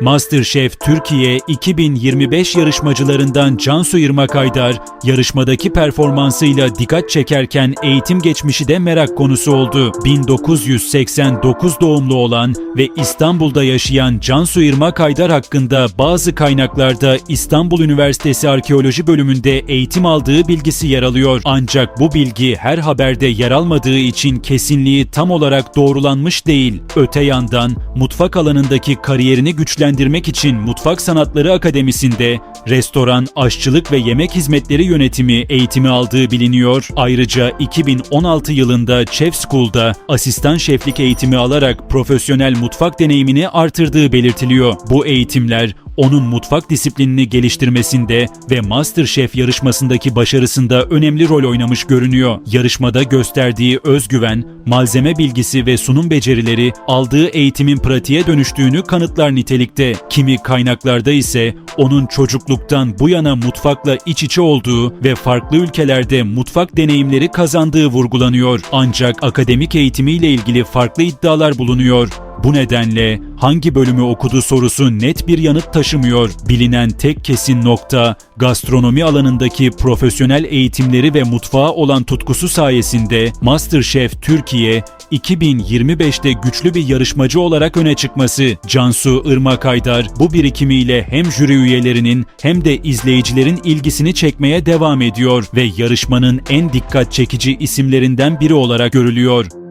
MasterChef Türkiye 2025 yarışmacılarından Cansu Irmak Aydar, yarışmadaki performansıyla dikkat çekerken eğitim geçmişi de merak konusu oldu. 1989 doğumlu olan ve İstanbul'da yaşayan Cansu Irmak Aydar hakkında bazı kaynaklarda İstanbul Üniversitesi Arkeoloji bölümünde eğitim aldığı bilgisi yer alıyor. Ancak bu bilgi her haberde yer almadığı için kesinliği tam olarak doğrulanmış değil. Öte yandan mutfak alanındaki kariyerini güçlendirmek için Mutfak Sanatları Akademisi'nde restoran, aşçılık ve yemek hizmetleri yönetimi eğitimi aldığı biliniyor. Ayrıca 2016 yılında Chef School'da asistan şeflik eğitimi alarak profesyonel mutfak deneyimini artırdığı belirtiliyor. Bu eğitimler onun mutfak disiplinini geliştirmesinde ve MasterChef yarışmasındaki başarısında önemli rol oynamış görünüyor. Yarışmada gösterdiği özgüven, malzeme bilgisi ve sunum becerileri aldığı eğitimin pratiğe dönüştüğünü kanıtlar nitelikte. Kimi kaynaklarda ise onun çocukluktan bu yana mutfakla iç içe olduğu ve farklı ülkelerde mutfak deneyimleri kazandığı vurgulanıyor. Ancak akademik eğitimiyle ilgili farklı iddialar bulunuyor. Bu nedenle hangi bölümü okudu sorusu net bir yanıt taşımıyor. Bilinen tek kesin nokta gastronomi alanındaki profesyonel eğitimleri ve mutfağa olan tutkusu sayesinde MasterChef Türkiye 2025'te güçlü bir yarışmacı olarak öne çıkması. Cansu Irmak Aydar bu birikimiyle hem jüri üyelerinin hem de izleyicilerin ilgisini çekmeye devam ediyor ve yarışmanın en dikkat çekici isimlerinden biri olarak görülüyor.